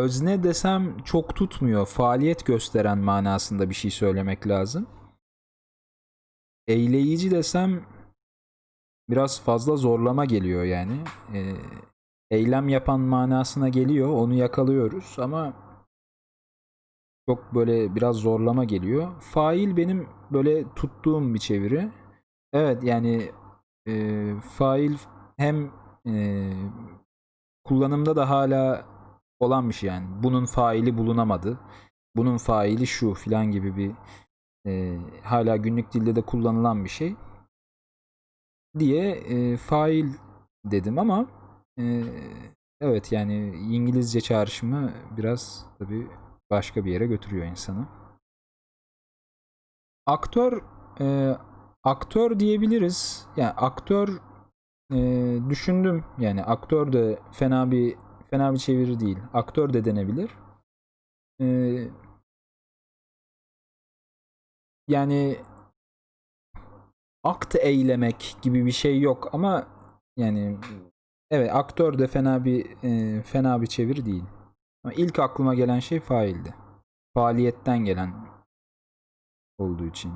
özne desem çok tutmuyor. Faaliyet gösteren manasında bir şey söylemek lazım. Eyleyici desem biraz fazla zorlama geliyor yani. Ee, eylem yapan manasına geliyor. Onu yakalıyoruz ama çok böyle biraz zorlama geliyor. Fail benim böyle tuttuğum bir çeviri. Evet yani e, fail hem e, kullanımda da hala olan bir şey yani. Bunun faili bulunamadı. Bunun faili şu filan gibi bir e, hala günlük dilde de kullanılan bir şey diye e, fail dedim ama e, evet yani İngilizce çağrışımı biraz tabii başka bir yere götürüyor insanı. Aktör e, aktör diyebiliriz. Yani aktör e, düşündüm. Yani aktör de fena bir fena bir çeviri değil. Aktör de denebilir. E, yani akt eylemek gibi bir şey yok ama yani evet aktör de fena bir e, fena bir çeviri değil. Ama ilk aklıma gelen şey faildi. Faaliyetten gelen olduğu için.